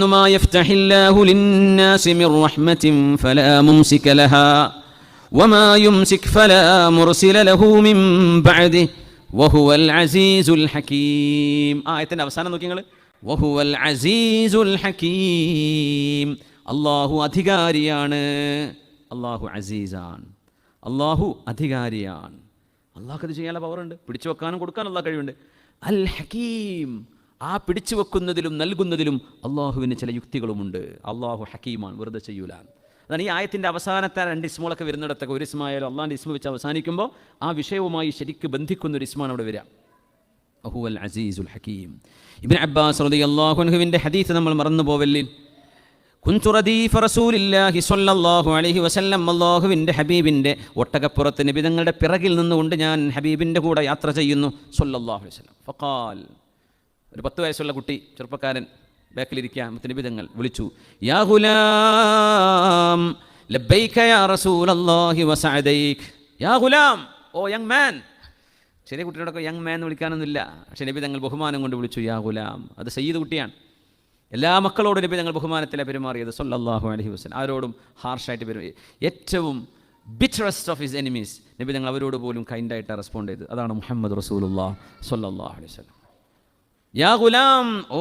ما يفتح الله للناس من رحمة فلا ممسك لها وما يمسك فلا مرسل له من بعده وهو العزيز الحكيم ആയത്തിന്റെ അവസാനം നോക്കി നിങ്ങൾ وهو العزيز الحكيم അള്ളാഹു അധികാരിയാണ് അള്ളാഹു അസീസാണ് അള്ളാഹു അധികാരിയാണ് അള്ളാഹ് അത് ചെയ്യാനുള്ള പവറുണ്ട് പിടിച്ചു വെക്കാനും കൊടുക്കാനും അള്ളാഹ് കഴിവുണ്ട് അൽ ഹക്കീം ആ പിടിച്ചു വെക്കുന്നതിലും നൽകുന്നതിലും അള്ളാഹുവിന് ചില യുക്തികളുമുണ്ട്. അള്ളാഹു ഹക്കീമാണ് വെറുതെ ചെയ്യൂല. അതാണ് ഈ ആയത്തിന്റെ അവസാനത്തെ രണ്ട് ഇസ്മുകളൊക്കെ വരുന്നിടത്തൊക്കെ ഒരു ഇസ്മായാലും അള്ളാഹിന്റെ ഇസ്മ വെച്ച് അവസാനിക്കുമ്പോൾ ആ വിഷയവുമായി ശരിക്ക് ബന്ധിക്കുന്ന ഒരു ഇസ്മാണ് അവിടെ വരിക. അഹുവൽ അസീസുൽ ഹക്കീം. ഇബിൻ അബ്ബാസ് റളിയല്ലാഹു അൻഹുവിന്റെ ഹദീസ് നമ്മൾ മറന്നു പോവല്ലേ റദീഫ റസൂലില്ലാഹി വസല്ലം ഹബീബിന്റെ ഒട്ടകപ്പുറത്ത് നബിതങ്ങളുടെ പിറകിൽ നിന്നുകൊണ്ട് ഞാൻ ഹബീബിന്റെ കൂടെ യാത്ര ചെയ്യുന്നു. സൊല്ലാഹു വസ്ലം ഫഖാൽ. ഒരു പത്ത് വയസ്സുള്ള കുട്ടി ചെറുപ്പക്കാരൻ ബാക്കിലിരിക്കുക മുത്തനബി തങ്ങൾ വിളിച്ചു യാ ഗുലാം ലബ്ബൈക യാ റസൂലല്ലാഹി വസഅദൈക്. യാ ഗുലാം ഓ യങ് മാൻ. ചെറിയ കുട്ടിയോടൊക്കെ യങ് മാൻ എന്ന് വിളിക്കാനൊന്നുമില്ല. പക്ഷേ നബി തങ്ങൾ ബഹുമാനം കൊണ്ട് വിളിച്ചു യാ ഗുലാം അത് സയ്യിദ് കുട്ടിയാണ്. എല്ലാ മക്കളോടും നബി തങ്ങൾ ബഹുമാനത്തിലെ പെരുമാറിയത് സൊല്ലാഹു അലഹി വസല്ലം. ആരോടും ഹാർഷായിട്ട് പെരുമാറി. ഏറ്റവും ബിറ്ററസ്റ്റ് ഓഫ് ഹിസ് എനിമീസ് നബി തങ്ങൾ അവരോട് പോലും കൈൻഡായിട്ട് റെസ്പോണ്ട് ചെയ്ത് അതാണ് മുഹമ്മദ് റസൂൽ സൊല്ലാഹു അലൈഹി വസല്ലം. യാ ഗുലാം ഓ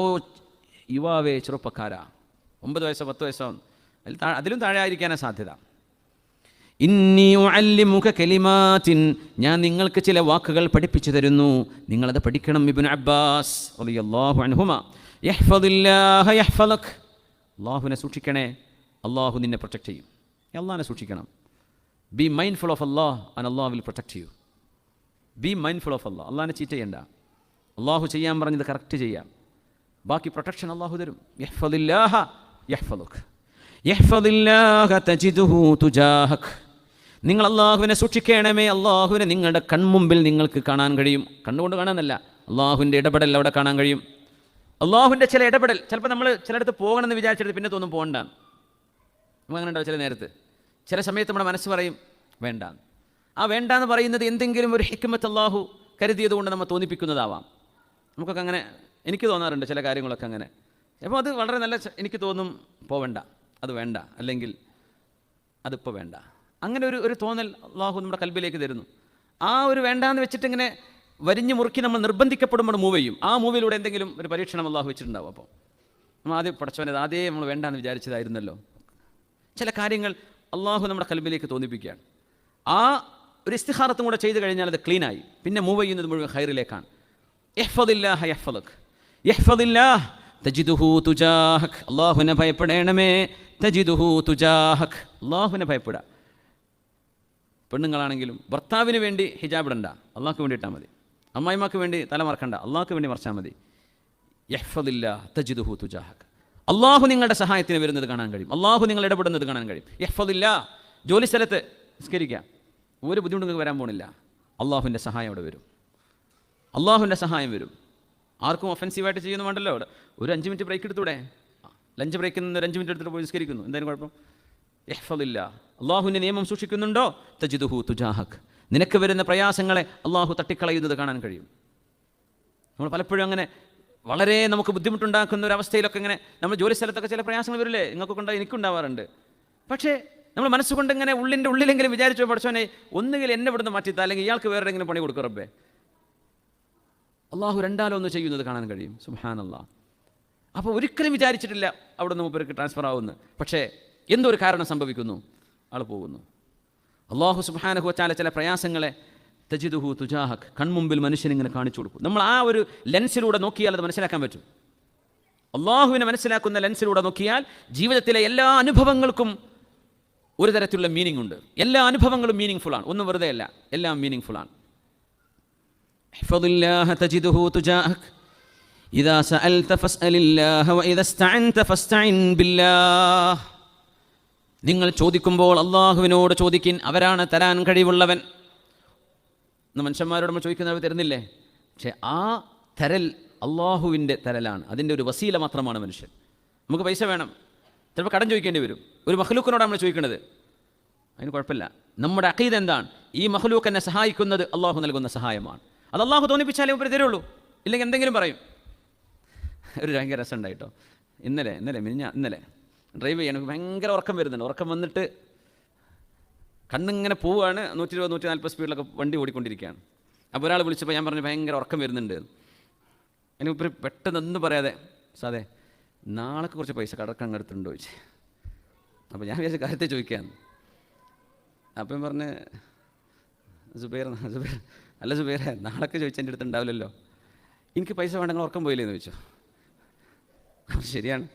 യുവാവേ ചെറുപ്പക്കാരാ. ഒമ്പത് വയസ്സോ പത്ത് വയസ്സോ അതിൽ താ അതിലും താഴെ ആയിരിക്കാനാണ് സാധ്യത. ഇന്നി ഉഅല്ലിമുക കലിമാത്തിൻ ഞാൻ നിങ്ങൾക്ക് ചില വാക്കുകൾ പഠിപ്പിച്ചു തരുന്നു. നിങ്ങളത് പഠിക്കണം ഇബ്നു അബ്ബാസ് റളിയല്ലാഹു യഹ്ഫദക് അള്ളാഹുവിനെ സൂക്ഷിക്കണേ അള്ളാഹു നിന്നെ പ്രൊട്ടക്റ്റ് ചെയ്യും. അള്ളാഹിനെ സൂക്ഷിക്കണം. Be mindful of Allah and Allah will protect ചെയ്യൂ ബി മൈൻഡ്ഫുൾ ഓഫ് അള്ളാഹ് അള്ളാഹിനെ ചീറ്റ് ചെയ്യണ്ട. അള്ളാഹു ചെയ്യാൻ പറഞ്ഞത് കറക്റ്റ് ചെയ്യാം. ബാക്കി പ്രൊട്ടക്ഷൻ അള്ളാഹു തരും. തജിദുഹു തുജാഹക്. നിങ്ങൾ അള്ളാഹുവിനെ സൂക്ഷിക്കണമേ അള്ളാഹുവിനെ നിങ്ങളുടെ കൺമുമ്പിൽ നിങ്ങൾക്ക് കാണാൻ കഴിയും. കണ്ണുകൊണ്ട് കാണാനല്ല അള്ളാഹുവിന്റെ ഇടപെടൽ അവിടെ കാണാൻ കഴിയും. അള്ളാഹുവിന്റെ ചില ഇടപെടൽ ചിലപ്പോൾ നമ്മൾ ചിലയിടത്ത് പോകണമെന്ന് വിചാരിച്ചിട്ട് പിന്നെ തോന്നും പോകണ്ട. നമ്മൾ അങ്ങനെ ഉണ്ടാവും ചില നേരത്ത്. ചില സമയത്ത് നമ്മുടെ മനസ്സ് പറയും വേണ്ട. ആ വേണ്ട എന്ന് പറയുന്നത് എന്തെങ്കിലും ഒരു ഹിക്കുമത്ത് അള്ളാഹു കരുതിയത് കൊണ്ട് നമ്മൾ തോന്നിപ്പിക്കുന്നതാവാം. നമുക്കൊക്കെ അങ്ങനെ എനിക്ക് തോന്നാറുണ്ട് ചില കാര്യങ്ങളൊക്കെ അങ്ങനെ. അപ്പോൾ അത് വളരെ നല്ല എനിക്ക് തോന്നും പോവണ്ട അത് വേണ്ട. അല്ലെങ്കിൽ അതിപ്പോൾ വേണ്ട. അങ്ങനെ ഒരു ഒരു തോന്നൽ അള്ളാഹു നമ്മുടെ കൽബിലേക്ക് തരുന്നു. ആ ഒരു വേണ്ടാന്ന് വെച്ചിട്ട് ഇങ്ങനെ വരിഞ്ഞ് മുറുക്കി നമ്മൾ നിർബന്ധിക്കപ്പെടുമ്പോൾ മൂവ് ചെയ്യും. ആ മൂവിലൂടെ എന്തെങ്കിലും ഒരു പരീക്ഷണം അള്ളാഹു വെച്ചിട്ടുണ്ടാവും അപ്പോൾ. നമ്മൾ ആദ്യം പഠിച്ചവനെ ആദ്യം നമ്മൾ വേണ്ടാന്ന് വിചാരിച്ചതായിരുന്നല്ലോ. ചില കാര്യങ്ങൾ അള്ളാഹു നമ്മുടെ കൽബിലേക്ക് തോന്നിപ്പിക്കുകയാണ്. ആ ഒരു ഇസ്തിഹാറത്തും കൂടെ ചെയ്ത് കഴിഞ്ഞാൽ അത് ക്ലീനായി. പിന്നെ മൂവ് ചെയ്യുന്നത് മുഴുവൻ ഹൈറിലേക്കാണ് യഹ്ഫദില്ലാഹ് തജിദുഹു ഭയപ്പെടണമേ തജിദുഹു തുജാഹക്. ഭയപ്പെടുക പെണ്ണുങ്ങളാണെങ്കിലും ഭർത്താവിന് വേണ്ടി ഹിജാബ് ഇടണ്ട. അള്ളാഹ്ക്ക് വേണ്ടി ഇട്ടാൽ മതി. അമ്മായിമാക്ക് വേണ്ടി തല മറക്കണ്ട. അള്ളാഹ്ക്ക് വേണ്ടി മറച്ചാൽ മതി. യഹ്ഫദില്ല തജിദുഹു തുജാഹക്. അള്ളാഹു നിങ്ങളുടെ സഹായത്തിന് വരുന്നത് കാണാൻ കഴിയും. അള്ളാഹു നിങ്ങൾ ഇടപെടുന്നത് കാണാൻ കഴിയും. യഹ്ഫദില്ല ജോലി സ്ഥലത്ത് നിസ്കരിക്കുക ഒരു ബുദ്ധിമുട്ടും വരാൻ പോകുന്നില്ല അള്ളാഹുവിന്റെ സഹായം അവിടെ വരും. അള്ളാഹുവിന്റെ സഹായം വരും. ആർക്കും ഒഫൻസീവായിട്ട് ചെയ്യുന്നു വേണ്ടല്ലോ. അവിടെ ഒരു അഞ്ച് മിനിറ്റ് ബ്രേക്ക് എടുത്തൂടെ? ലഞ്ച് ബ്രേക്കിൽ നിന്ന് ഒരു അഞ്ച് മിനിറ്റ് എടുത്തിട്ട് പോയി നിസ്കരിക്കുന്നു. എന്തായാലും കുഴപ്പം? എഹ്ഫലില്ല അള്ളാഹുവിന്റെ നിയമം സൂക്ഷിക്കുന്നുണ്ടോ? തജിദുഹു തുജാഹക്. നിനക്ക് വരുന്ന പ്രയാസങ്ങളെ അള്ളാഹു തട്ടിക്കളയുന്നത് കാണാൻ കഴിയും. നമ്മൾ പലപ്പോഴും അങ്ങനെ വളരെ നമുക്ക് ബുദ്ധിമുട്ടുണ്ടാക്കുന്ന ഒരു അവസ്ഥയിലൊക്കെ ഇങ്ങനെ നമ്മൾ ജോലി സ്ഥലത്തൊക്കെ ചില പ്രയാസങ്ങൾ വരില്ലേ? നിങ്ങൾക്കൊക്കെ ഉണ്ടാവും എനിക്കുണ്ടാവാറുണ്ട് പക്ഷേ നമ്മൾ മനസ്സുകൊണ്ട് ഇങ്ങനെ ഉള്ളിന്റെ ഉള്ളിലെങ്കിലും വിചാരിച്ചു പഠിച്ചോനെ ഒന്നുകിൽ എന്നെ ഇവിടുന്ന് മാറ്റിത്താ അല്ലെങ്കിൽ ഇയാൾക്ക് വേറെ എങ്കിലും പണി കൊടുക്കും റബ്ബേ. അള്ളാഹു രണ്ടാലോ ഒന്ന് ചെയ്യുന്നത് കാണാൻ കഴിയും. അള്ളാ അപ്പോൾ ഒരിക്കലും വിചാരിച്ചിട്ടില്ല അവിടെ നിന്ന് മൂപ്പർക്ക് ട്രാൻസ്ഫർ ആവുന്നു പക്ഷേ എന്തൊരു കാരണം സംഭവിക്കുന്നു? ആൾ പോകുന്നു. അള്ളാഹു സുബാനഹു വച്ചാല ചില പ്രയാസങ്ങളെ തജിദുഹു തുജാഹക് കൺമുമ്പിൽ മനുഷ്യനിങ്ങനെ കാണിച്ചു കൊടുക്കും. നമ്മൾ ആ ഒരു ലെൻസിലൂടെ നോക്കിയാൽ അത് മനസ്സിലാക്കാൻ പറ്റും. അള്ളാഹുവിനെ മനസ്സിലാക്കുന്ന ലെൻസിലൂടെ നോക്കിയാൽ ജീവിതത്തിലെ എല്ലാ അനുഭവങ്ങൾക്കും ഒരു തരത്തിലുള്ള മീനിങ് ഉണ്ട്. എല്ലാ അനുഭവങ്ങളും മീനിങ് ഫുള്ളാണ് ഒന്നും വെറുതെ അല്ല. എല്ലാം മീനിങ് ഫുള്ളാണ് احفظ الله تجده تجاهك إذا سألت فاسأل الله وإذا استعنت فاستعن بالله നിങ്ങൾ ചോദിക്കുമ്പോൾ അള്ളാഹുവിനോട് ചോദിക്കിൻ അവരാണ് തരാൻ കഴിവുള്ളവൻ ഇന്ന് മനുഷ്യന്മാരോട് നമ്മൾ ചോദിക്കുന്നവർ തരുന്നില്ലേ പക്ഷേ ആ തരൽ അള്ളാഹുവിൻ്റെ തരലാണ് അതിൻ്റെ ഒരു വസീല മാത്രമാണ് മനുഷ്യൻ നമുക്ക് പൈസ വേണം ചിലപ്പോൾ കടം ചോദിക്കേണ്ടി വരും ഒരു മഹ്ലൂക്കിനോട് നമ്മൾ ചോദിക്കുന്നത് അതിന് കുഴപ്പമില്ല നമ്മുടെ അഖീദ് എന്താണ് ഈ മഹ്ലൂക്ക് എന്നെ സഹായിക്കുന്നത് അള്ളാഹു നൽകുന്ന സഹായമാണ് അത് അള്ളാഹു തോന്നിപ്പിച്ചാലേ ഉപരി തരുള്ളൂ. ഇല്ലെങ്കിൽ എന്തെങ്കിലും പറയും. ഒരു ഭയങ്കര രസമുണ്ടായിട്ടോ ഇന്നലെ ഇന്നലെ മിനിഞ്ഞ ഇന്നലെ ഡ്രൈവ് ചെയ്യണം ഭയങ്കര ഉറക്കം വരുന്നുണ്ട്. ഉറക്കം വന്നിട്ട് കണ്ണിങ്ങനെ പോവുകയാണ് നൂറ്റി ഇരുപത് നൂറ്റി നാൽപ്പത് സ്പീഡിലൊക്കെ വണ്ടി ഓടിക്കൊണ്ടിരിക്കുകയാണ്. അപ്പോൾ ഒരാൾ വിളിച്ചപ്പോൾ ഞാൻ പറഞ്ഞു ഭയങ്കര ഉറക്കം വരുന്നുണ്ട്. എനിക്ക് ഇപ്പം പെട്ടെന്ന് ഒന്നും പറയാതെ സാധേ നാളേക്ക് കുറച്ച് പൈസ കടക്കാൻ എടുത്തിട്ടുണ്ടോ ചോദിച്ചു. അപ്പോൾ ഞാൻ വിചാരിച്ച കാര്യത്തെ ചോദിക്കാൻ അപ്പം പറഞ്ഞ് സുബൈർ സുബൈർ അല്ല സുബൈറെ നാളൊക്കെ ചോദിച്ചാൽ എന്റെ അടുത്ത് ഉണ്ടാവില്ലല്ലോ. എനിക്ക് പൈസ വേണ്ടെങ്കിൽ ഉറക്കം പോയില്ലേന്ന് ചോദിച്ചു. ശരിയാണ്.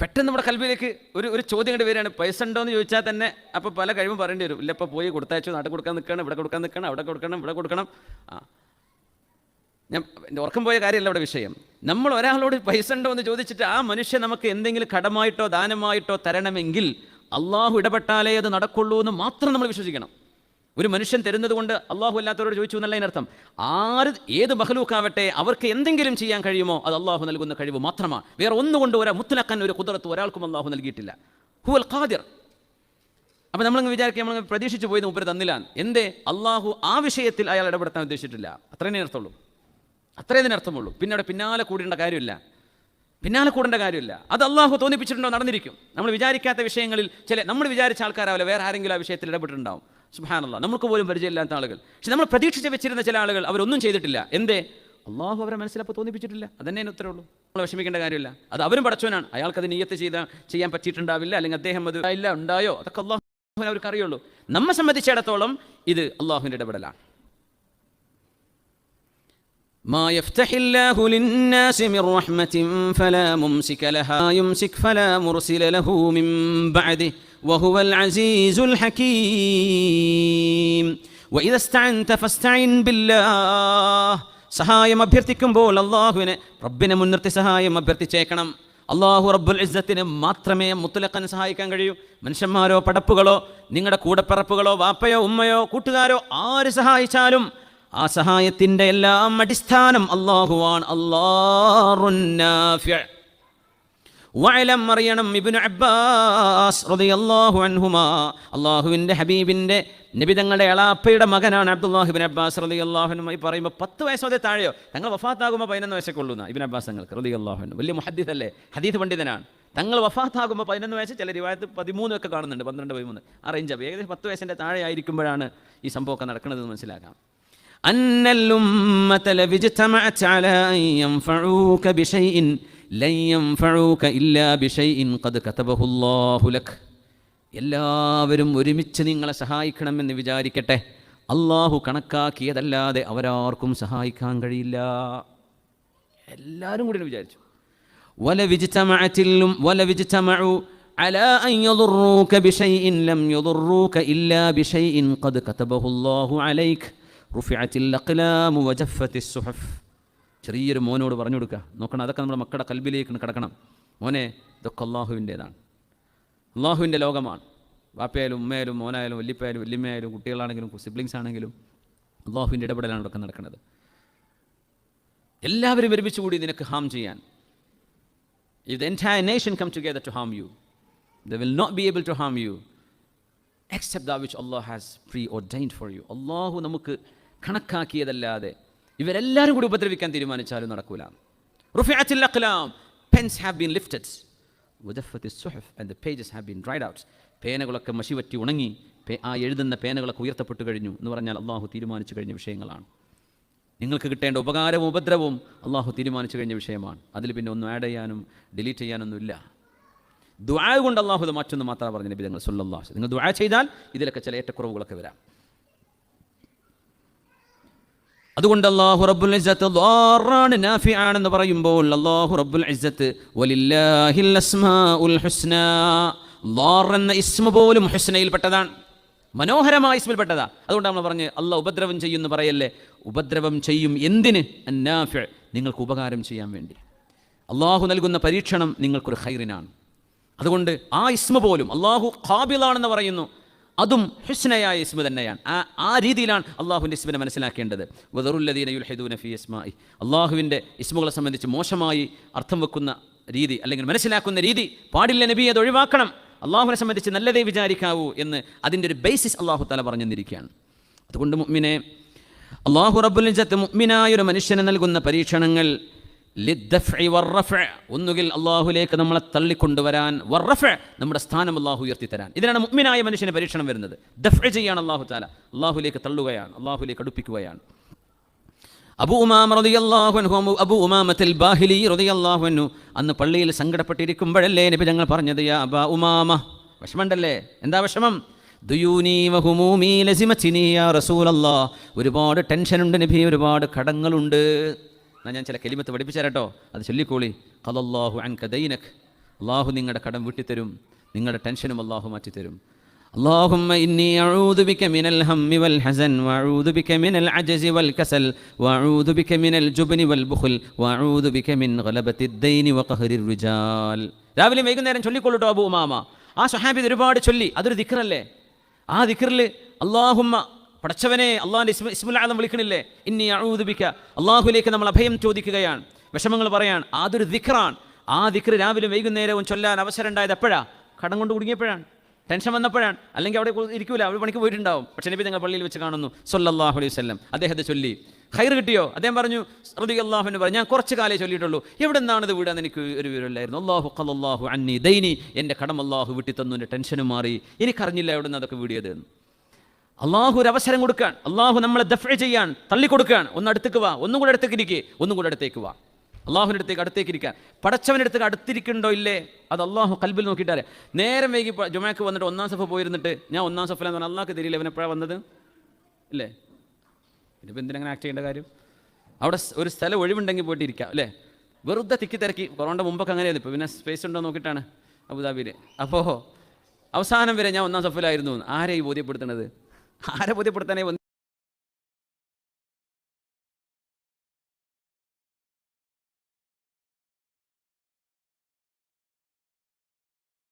പെട്ടെന്ന് നമ്മുടെ കൽവിയിലേക്ക് ഒരു ഒരു ചോദ്യം കണ്ട് വരികയാണ്. പൈസ ഉണ്ടോ എന്ന് ചോദിച്ചാൽ തന്നെ അപ്പോൾ പല കഴിവും പറയേണ്ടി വരും. ഇല്ല പോയി കൊടുത്തയച്ചു നാട്ടിൽ കൊടുക്കാൻ നിൽക്കണം ഇവിടെ കൊടുക്കാൻ നിൽക്കണം അവിടെ കൊടുക്കണം ഇവിടെ കൊടുക്കണം. ആ. ഞാൻ ഉറക്കം പോയ കാര്യമല്ല ഇവിടെ വിഷയം. നമ്മൾ ഒരാളോട് പൈസ ഉണ്ടോ എന്ന് ചോദിച്ചിട്ട് ആ മനുഷ്യൻ നമുക്ക് എന്തെങ്കിലും കടമായിട്ടോ ദാനമായിട്ടോ തരണമെങ്കിൽ അള്ളാഹു ഇടപെട്ടാലേ അത് നടക്കുള്ളൂ എന്ന് മാത്രം നമ്മൾ വിശ്വസിക്കണം. ഒരു മനുഷ്യൻ തരുന്നത് കൊണ്ട് അള്ളാഹു അല്ലാത്തവരോട് ചോദിച്ചു എന്നല്ല അതിനർത്ഥം ആര് ഏത് ബഹലൂക്കാവട്ടെ അവർക്ക് എന്തെങ്കിലും ചെയ്യാൻ കഴിയുമോ അത് അള്ളാഹു നൽകുന്ന കഴിവ് മാത്രമാണ്. വേറെ ഒന്നുകൊണ്ട് ഒരാ മുത്തലക്കാൻ ഒരു കുതിരത്ത് ഒരാൾക്കും അള്ളാഹു നൽകിയിട്ടില്ല. ഹുവൽ ഖാദിർ. അപ്പം നമ്മളങ്ങ് വിചാരിക്കുക നമ്മൾ പ്രതീക്ഷിച്ചു പോയി ഉപരി തന്നില്ല എന്തേ? അള്ളാഹു ആ വിഷയത്തിൽ അയാൾ ഇടപെടുത്താൻ ഉദ്ദേശിച്ചിട്ടില്ല. അത്രേ അർത്ഥമുള്ളൂ അത്രേ ഇതിനർത്ഥമുള്ളൂ. പിന്നെ അവിടെ പിന്നാലെ കൂടേണ്ട കാര്യമില്ല. പിന്നാലെ കൂടേണ്ട കാര്യമില്ല. അത് അള്ളാഹു തോന്നിപ്പിച്ചിട്ടുണ്ടോ നടന്നിരിക്കും. നമ്മൾ വിചാരിക്കാത്ത വിഷയങ്ങളിൽ ചില നമ്മൾ വിചാരിച്ച ആൾക്കാരാവില്ല വേറെ ആരെങ്കിലും ആ വിഷയത്തിൽ ഇടപെട്ടിട്ടുണ്ടാവും. സുഹാനല്ല നമുക്ക് പോലും പരിചയമില്ലാത്ത ആളുകൾ. പക്ഷെ നമ്മൾ പ്രതീക്ഷിച്ച് വെച്ചിരുന്ന ചില ആളുകൾ അവരൊന്നും ചെയ്തിട്ടില്ല. എന്തേ? അള്ളാഹു അവരെ മനസ്സിലപ്പോൾ തോന്നിപ്പിച്ചിട്ടില്ല. അതന്നെ ഉത്തരേ ഉള്ളൂ. നമ്മൾ വിഷമിക്കേണ്ട കാര്യമില്ല. അത് അവരും പടച്ചവനാണ്. അയാൾക്ക് അത് നീയത്ത് ചെയ്ത ചെയ്യാൻ പറ്റിയിട്ടുണ്ടാവില്ല. അല്ലെങ്കിൽ അദ്ദേഹം അത് ഇല്ല ഉണ്ടായോ? അതൊക്കെ അള്ളാഹു അവർക്ക് അറിയുള്ളൂ. നമ്മെ സംബന്ധിച്ചിടത്തോളം ഇത് അള്ളാഹുവിന്റെ ഇടപെടലാണ്. ما يفتح الله للناس من رحمة فلا ممسك لها يمسك فلا مرسل له من بعده وهو العزيز الحكيم وإذا استعنت فاستعن بالله സഹായം അഭ്യർത്ഥിക്കുമ്പോൾ അള്ളാഹുവിനെ റബ്ബിനെ മുൻനിർത്തി സഹായം അഭ്യർത്ഥിച്ചേക്കണം അള്ളാഹു റബ്ബുൽ ഇസ്സത്തിന് മാത്രമേ മുത്തലക്കൻ സഹായിക്കാൻ കഴിയൂ മനുഷ്യന്മാരോ പടപ്പുകളോ നിങ്ങളുടെ കൂടപ്പിറപ്പുകളോ വാപ്പയോ ഉമ്മയോ കൂട്ടുകാരോ ആര് സഹായിച്ചാലും ആ സഹായത്തിന്റെ എല്ലാം അടിസ്ഥാനം അള്ളാഹുവാണ് അള്ളാഹുനാഫ്യ വയലം അറിയണം ഇബ്നു അബ്ബാസ് അള്ളാഹു അൻഹുമാ. അള്ളാഹുവിന്റെ ഹബീബിന്റെ നബിതങ്ങളുടെ എളാപ്പയുടെ മകനാണ് അബ്ദുല്ലാഹിബിൻ അബ്ബാസ് റതി അള്ളാഹുനുമായി പറയുമ്പോൾ പത്ത് വയസ്സോടെ താഴെയോ? തങ്ങൾ വഫാത്താകുമ്പോൾ പതിനൊന്ന് വയസ്സൊക്കെ ഉള്ളൂ ഇബിൻ അബ്ബാസ് തങ്ങൾക്ക് റതി അൻഹു. വലിയ മുഹദ്ദീദ് അല്ലേ ഹദീദ് പണ്ഡിതനാണ്. തങ്ങൾ വഫാത്താകുമ്പോൾ പതിനൊന്ന് വയസ്സ് ചില രൂപത്ത് പതിമൂന്ന് ഒക്കെ കാണുന്നുണ്ട് പന്ത്രണ്ട് പതിമൂന്ന്. ആ റേഞ്ച് ഏകദേശം പത്ത് വയസ്സിന്റെ താഴെ ആയിരിക്കുമ്പോഴാണ് ഈ സംഭവമൊക്കെ നടക്കുന്നത് മനസ്സിലാക്കാം. أن الأمة لو اجتمعت على أن ينفعوك بشيء لن ينفعوك إلا بشيء قد كتبه الله لك എല്ലാവരും ഒരുമിച്ച് നിങ്ങളെ സഹായിക്കണമെന്ന് വിചാരിക്കട്ടെ അള്ളാഹു കണക്കാക്കിയതല്ലാതെ അവരാർക്കും സഹായിക്കാൻ കഴിയില്ല എല്ലാവരും കൂടി വിചാരിച്ചു വല വിജിത്തമഴത്തിലും വല വിജിത്തമഴു على أن يضروك بشيء لم يضروك إلا بشيء قد كتبه الله عليك റുഫിഅത്തിൽ അഖ്ലാമു വജഫത്തി സുഹഫ്. ചെറിയൊരു മോനോട് പറഞ്ഞു കൊടുക്കുക. നോക്കണം അതൊക്കെ നമ്മുടെ മക്കളുടെ കൽബിലേക്ക് കിടക്കണം. മോനെ ഇതൊക്കെ അള്ളാഹുവിന്റേതാണ്. അള്ളാഹുവിന്റെ ലോകമാണ്. വാപ്പയായാലും ഉമ്മയായാലും മോനായാലും വല്ലിപ്പായാലും വല്യമ്മയായാലും കുട്ടികളാണെങ്കിലും സിബ്ലിങ്സ് ആണെങ്കിലും അള്ളാഹുവിന്റെ ഇടപെടലാണ് ഇതൊക്കെ നടക്കുന്നത്. എല്ലാവരും ഒരുമിച്ച് കൂടി നിനക്ക് ഹാം ചെയ്യാൻ. If the entire nation come together to harm you the will not be able to harm you except the which Allah has preordained for you അള്ളാഹു നമുക്ക് കണക്കാക്കിയതല്ലാതെ ഇവരെല്ലാവരും കൂടി ഉപദ്രവിക്കാൻ തീരുമാനിച്ചാലും നടക്കൂല. റുഫിയാത്തിൽ അഖ്ലാം pens have been lifted and pages have been dried out പേനകളൊക്കെ മഷിവറ്റി ഉണങ്ങി ആ എഴുതുന്ന പേനകളൊക്കെ ഉയർത്തപ്പെട്ടു കഴിഞ്ഞു എന്ന് പറഞ്ഞാൽ അള്ളാഹു തീരുമാനിച്ചു കഴിഞ്ഞ വിഷയങ്ങളാണ്. നിങ്ങൾക്ക് കിട്ടേണ്ട ഉപകാരവും ഉപദ്രവവും അള്ളാഹു തീരുമാനിച്ചു കഴിഞ്ഞ വിഷയമാണ്. അതിൽ പിന്നെ ഒന്നും ആഡ് ചെയ്യാനും ഡിലീറ്റ് ചെയ്യാനൊന്നുമില്ല ദ്വായ കൊണ്ട് അള്ളാഹു ഇത് മാറ്റുമെന്ന് മാത്രമാണ് പറഞ്ഞ നബി തങ്ങൾ സല്ലല്ലാഹു നിങ്ങൾ ദ്വായ ചെയ്താൽ ഇതിലൊക്കെ ചില ഏറ്റക്കുറവുകളൊക്കെ വരാം. അതുകൊണ്ട് അള്ളാഹു റബ്ബുൽ ഇസ്സത്ത് ലാറാണ് നാഫി ആണെന്ന് പറയുമ്പോൾ അള്ളാഹു റബ്ബുൽ ഇസ്സത്ത് വലില്ലാഹിൽ അസ്മാഉൽ ഹുസ്ന. ളാർ എന്ന ഇസ്മ പോലും ഹുസ്നയിൽപ്പെട്ടതാണ്. മനോഹരമായ ഇസ്മിൽപ്പെട്ടതാ അതുകൊണ്ട് നമ്മൾ പറഞ്ഞ് അള്ളാഹ് ഉപദ്രവം ചെയ്യുമെന്ന് പറയല്ലേ? ഉപദ്രവം ചെയ്യും എന്തിന്? അന്നാഫി നിങ്ങൾക്ക് ഉപകാരം ചെയ്യാൻ വേണ്ടി. അള്ളാഹു നൽകുന്ന പരീക്ഷണം നിങ്ങൾക്കൊരു ഹൈറിനാണ് അതുകൊണ്ട് ആ ഇസ്മ പോലും അള്ളാഹു ഖാബിലാണെന്ന് പറയുന്നു. അതും ഹുസ്നയായ ഇസ്മ തന്നെയാണ്. ആ ആ രീതിയിലാണ് അള്ളാഹുവിന്റെ ഇസ്മിനെ മനസ്സിലാക്കേണ്ടത്. വദറുല്ലദീന ഹൈദൂന ഫി ഇസ്മായി അള്ളാഹുവിന്റെ ഇസ്മുകളെ സംബന്ധിച്ച് മോശമായി അർത്ഥം വെക്കുന്ന രീതി അല്ലെങ്കിൽ മനസ്സിലാക്കുന്ന രീതി പാടില്ല നബി അത് ഒഴിവാക്കണം. അള്ളാഹുവിനെ സംബന്ധിച്ച് നല്ലതേ വിചാരിക്കാവൂ എന്ന് അതിന്റെ ഒരു ബേസിസ് അള്ളാഹു തല പറഞ്ഞു തന്നിരിക്കുകയാണ് അതുകൊണ്ട് മുഅ്മിനെ അള്ളാഹു റബ്ബുൽ മുഅ്മിനായ ഒരു മനുഷ്യന് നൽകുന്ന പരീക്ഷണങ്ങൾ. ഒന്നുകിൽ അള്ളാഹുലേക്ക് നമ്മളെ തള്ളിക്കൊണ്ടുവരാൻ വർറഫ് നമ്മുടെ സ്ഥാനം അള്ളാഹു ഉയർത്തി തരാൻ ഇതിനാണ് മുഗ്മിനായ മനുഷ്യന് പരീക്ഷണം വരുന്നത്. ദഫ് ചെയ്യാണ് അള്ളാഹു താല അള്ളാഹുലേക്ക് തള്ളുകയാണ് അള്ളാഹുലേക്ക് അടുപ്പിക്കുകയാണ്. അബു ഉമാമ അബു- ഉമാമത്തിൽ ബാഹിലി റളിയല്ലാഹു അൻഹു. അന്ന് പള്ളിയിൽ സങ്കടപ്പെട്ടിരിക്കുമ്പോഴല്ലേ നബി ഞങ്ങൾ പറഞ്ഞത് യാ ഉമാമ. എന്താ വിഷമം? ഒരുപാട് ടെൻഷനുണ്ട് നബി ഒരുപാട് കടങ്ങളുണ്ട്. എന്നാ ഞാൻ ചില കെലിമത്ത് പഠിപ്പിച്ചു തരട്ടോ അത് ചൊല്ലിക്കോളി ഖലല്ലാഹു അൻക ദൈനക് അള്ളാഹു നിങ്ങളുടെ കടം വിട്ടിത്തരും നിങ്ങളുടെ ടെൻഷനും അള്ളാഹു മാറ്റിത്തരും اللهم إني أعوذ بك من الهم والحزن وأعوذ بك من العجز والكسل وأعوذ بك من الجبن والبخل وأعوذ بك من غلبة الدين وقهر الرجال രാവിലെ വൈകുന്നേരം ചൊല്ലിക്കൊള്ളട്ടോ അബു ഉമാമ ആ സ്വഹാബി ഇത് ഒരുപാട് ചൊല്ലി അതൊരു ദിക്റല്ലേ ആ ദിക്റിൽ അള്ളാഹുമ്മ പടച്ചവനെ അള്ളാഹിന്റെ ഇസ്മ ഇസ്മുൽ ആദം വിളിക്കണില്ലേ? ഇനി അഴുതിപ്പിക്കുക അള്ളാഹുലേക്ക് നമ്മൾ അഭയം ചോദിക്കുകയാണ്. വിഷമങ്ങൾ പറയാണ്. അതൊരു ദിഖറാണ്. ആ ദിക്റ് രാവിലെ വൈകുന്നേരവും ചൊല്ലാൻ അവസരം ഉണ്ടായത് എപ്പോഴാണ് കടം കൊണ്ട് കുടുങ്ങിയപ്പോഴാണ്. ടെൻഷൻ വന്നപ്പോഴാണ്. അല്ലെങ്കിൽ അവിടെ ഇരിക്കൂല. അവിടെ പണിക്ക് പോയിട്ടുണ്ടാവും. പക്ഷേ നബി നിങ്ങൾ പള്ളിയിൽ വെച്ച് കാണുന്നു. സൊല്ലാഹു അലൈഹി വല്ലം അദ്ദേഹത്തെ ചൊല്ലി. ഹൈർ കിട്ടിയോ? അദ്ദേഹം പറഞ്ഞു റബി അള്ളാഹുവിന് പറഞ്ഞു. ഞാൻ കുറച്ച് കാലേ ചൊല്ലിയിട്ടുള്ളൂ. എവിടെ നിന്നാണ് ഇത് വീടാന്ന് എനിക്ക് ഒരു വിവരമില്ലായിരുന്നു. അള്ളാഹു കല്ലാഹു അന്നി ദൈനി. എന്റെ കടം അള്ളാഹു വിട്ടിത്തന്നു. എന്റെ ടെൻഷനും മാറി. എനിക്കറിഞ്ഞില്ല എവിടെ നിന്ന് അതൊക്കെ വീടിയത് അള്ളാഹു ഒരു അവസരം കൊടുക്കാൻ അള്ളാഹു നമ്മളെ ദഫ് ചെയ്യാൻ തള്ളിക്കൊടുക്കാൻ. ഒന്ന് അടുത്തേക്ക് വാ ഒന്നും കൂടെ അടുത്തേക്ക് ഇരിക്കേ ഒന്നും കൂടെ അടുത്തേക്ക് വാ. അള്ളാഹുവിന്റെ അടുത്തേക്ക് അടുത്തേക്ക് ഇരിക്കാൻ. പടച്ചവന്റെ അടുത്തേക്ക് അടുത്തിരിക്കണ്ടോ ഇല്ലേ? അത് അള്ളാഹു കൽബിൽ നോക്കിയിട്ടാരെ നേരം വൈകി ജുമാക്ക് വന്നിട്ട് ഒന്നാം സഫ പോയിരുന്നിട്ട് ഞാൻ ഒന്നാം സഫിലെന്ന് പറഞ്ഞാൽ അള്ളാഹ്ക്ക് തിരിയില്ല ഇവൻ എപ്പോഴാണ് വന്നത്? ഇല്ലേ? ഇതിപ്പോൾ എന്തിനങ്ങനെ ആക്ട് ചെയ്യേണ്ട കാര്യം? അവിടെ ഒരു സ്ഥലം ഒഴിവുണ്ടെങ്കിൽ പോയിട്ട് ഇരിക്കാം അല്ലേ? വെറുതെ തിക്കി തിരക്കി. കൊറോണ മുമ്പൊക്കെ അങ്ങനെയായിരുന്നു. ഇപ്പോൾ പിന്നെ സ്പേസ് ഉണ്ടോ നോക്കിയിട്ടാണ് അബുദാബിയിൽ അപ്പോൾ അവസാനം വരെ ഞാൻ ഒന്നാം സഫലായിരുന്നു. ആരെയും ബോധ്യപ്പെടുത്തണത് ആരെ ബോധ്യപ്പെടുത്താനേ